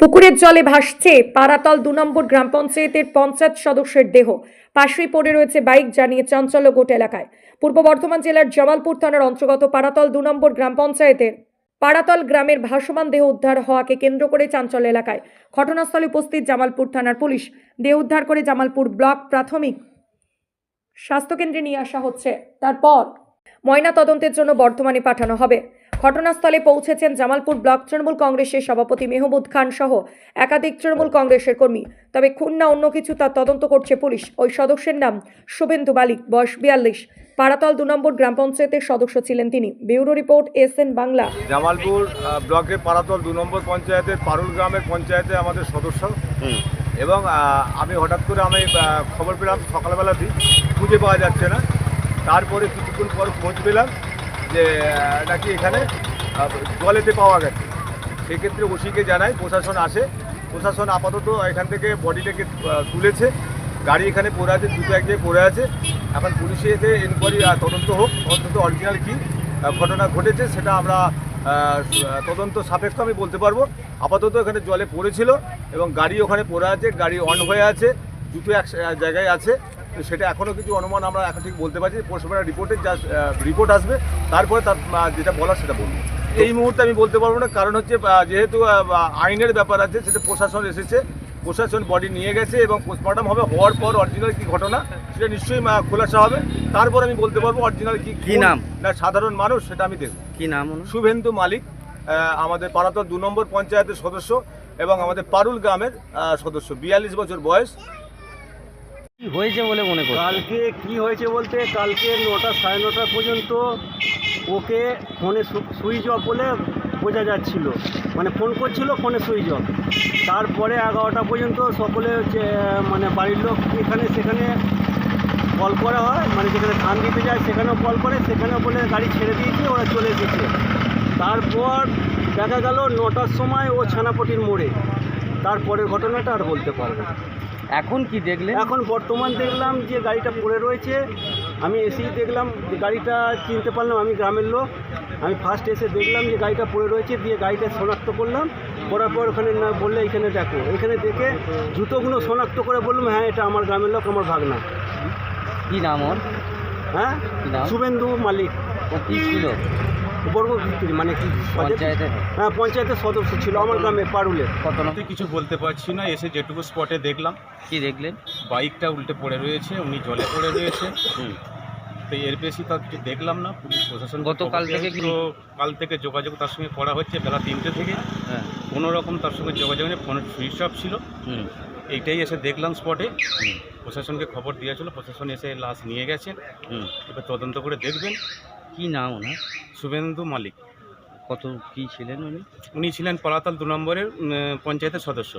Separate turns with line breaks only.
পুকুরের জলে ভাসছে পারাতল দু নম্বর গ্রাম পঞ্চায়েতের পঞ্চায়েত সদস্যের দেহ। পাশেই পড়ে রয়েছে বাইক, জানিয়ে চাঞ্চল্য গোট এলাকায়। পূর্ব বর্ধমান জেলার জামালপুর থানার অন্তর্গত পারাতল দু নম্বর গ্রাম পঞ্চায়েতের পারাতল গ্রামের ভাসমান দেহ উদ্ধার হওয়াকে কেন্দ্র করে চাঞ্চল্য এলাকায়। ঘটনাস্থলে উপস্থিত জামালপুর থানার পুলিশ দেহ উদ্ধার করে জামালপুর ব্লক প্রাথমিক স্বাস্থ্যকেন্দ্রে নিয়ে আসা হচ্ছে। তারপর ময়না তদন্তের জন্য বর্ধমানে পাঠানো হবে। ঘটনাস্থলে পৌঁছেছেন জামালপুর ব্লক তৃণমূল কংগ্রেসের সভাপতি মেহমুদ খান সহ একাধিক তৃণমূল কংগ্রেসের কর্মী। তবে খুন না অন্য কিছু তা তদন্ত করছে পুলিশ। ওই সদস্যের নাম শুভেন্দু বালিক বয়স বিয়াল্লিশ। পাড়াতল দু নম্বর গ্রাম পঞ্চায়েতের সদস্য ছিলেন তিনি। Bureau report S N Bangla.
Jamalpur ব্লকের পাড়াতল দু নম্বর পঞ্চায়েতের পারুল গ্রামের পঞ্চায়েতে আমাদের সদস্য। এবং আমি হঠাৎ করে আমি খবর পেলাম সকালবেলাতেই খুঁজে পাওয়া যাচ্ছে না। তারপরে কিছুক্ষণ পর খোঁজ পেলাম যে নাকি এখানে জলেতে পাওয়া গেছে। সেক্ষেত্রে ওসিকে জানাই, প্রশাসন আসে। প্রশাসন আপাতত এখান থেকে বডিটাকে তুলেছে। গাড়ি এখানে পড়ে আছে, দুটো এক জায়গায় পড়ে আছে। এখন পুলিশে এসে এনকোয়ারি তদন্ত হোক, অন্তত অরিজিনাল কী ঘটনা ঘটেছে সেটা আমরা তদন্ত সাপেক্ষ আমি বলতে পারব। আপাতত এখানে জলে পড়েছিল এবং গাড়ি ওখানে পড়ে আছে, গাড়ি অন হয়ে আছে, দুটো এক জায়গায় আছে। তো সেটা এখনও কিছু অনুমান আমরা এখন ঠিক বলতে পারছি পৌরসভার রিপোর্টে যা রিপোর্ট আসবে। তারপরে তার যেটা বলার সেটা বলব। এই মুহূর্তে আমি বলতে পারব না কারণ হচ্ছে যেহেতু আইনের ব্যাপার আছে সেটা প্রশাসন এসেছে। প্রশাসন বডি নিয়ে গেছে এবং পোস্টমর্টম হবে হওয়ার পর অরিজিনাল কি ঘটনা সেটা নিশ্চয়ই খোলাসা হবে। তারপর আমি বলতে পারব অরিজিনাল কি
কি নাম?
না সাধারণ মানুষ সেটা আমি দেখব।
কি নাম
শুভেন্দু মালিক আমাদের পাড়াতর দু নম্বর পঞ্চায়েতের সদস্য এবং আমাদের পারুল গ্রামের সদস্য। বিয়াল্লিশ বছর বয়স।
হয়েছে বলে মনে করছেন?
কালকে কি হয়েছে বলতে, কালকে নটা সাড়ে নটা পর্যন্ত ওকে ফোনে সুইচ অফ বলে বোঝা যাচ্ছিল। মানে ফোন করছিল, ফোনে সুইচ অফ। তারপরে এগারোটা পর্যন্ত সকলে হচ্ছে মানে বাড়ির লোক এখানে, সেখানে কল করা হয়। মানে যেখানে ধান দিতে যায়, সেখানেও কল করে। সেখানেও বলে গাড়ি ছেড়ে দিয়েছে, ওরা চলে এসেছে। তারপর দেখা গেল নটার সময় ও ছানাপটির মোড়ে। তারপরের ঘটনাটা আর বলতে পারব।
এখন কি দেখলেন?
এখন বর্তমান দেখলাম যে গাড়িটা পড়ে রয়েছে। আমি এসেই দেখলাম যে গাড়িটা চিনতে পারলাম আমি গ্রামের লোক। আমি ফার্স্ট এসে দেখলাম যে গাড়িটা পড়ে রয়েছে দিয়ে গাড়িটা শনাক্ত করলাম। করার পর ওখানে না বললে এখানে দেখো। এখানে দেখে জুতোগুলো শনাক্ত করে বললাম হ্যাঁ এটা আমার গ্রামের লোক আমার ভাগনা।
কি নাম ওর?
হ্যাঁ? শুভেন্দু মালিক।
কি ছিল?
বর্গ ভিত্তির মানে কি?
পঞ্চায়েতে।
হ্যাঁ পঞ্চায়েতের সদস্য ছিল আমার গ্রামে পারুলে।
কত
কিছু বলতে পারছি না এসে যেটুকু স্পটে দেখলাম।
কি দেখলেন?
বাইকটা উল্টে পড়ে রয়েছে উনি জলে পড়ে রয়েছে। তো এর বেশি তো আর কিছু দেখলাম না পুলিশ প্রশাসন
গতকাল থেকে
তো কাল থেকে যোগাযোগ তার সঙ্গে করা হচ্ছে বেলা তিনটে থেকে।
হ্যাঁ।
কোনো রকম তার সঙ্গে যোগাযোগ নেই ফোনের সুইচ অফ ছিল।
হুম।
এইটাই এসে দেখলাম স্পটে প্রশাসনকে খবর দিয়েছিল প্রশাসন এসে লাশ নিয়ে গেছে।
হুম।
এবার তদন্ত করে দেখবেন।
কি নাম ওনার?
শুভেন্দু মালিক।
কত কি ছিলেন উনি?
উনি ছিলেন পলাতাল দু নম্বরের পঞ্চায়েতের সদস্য।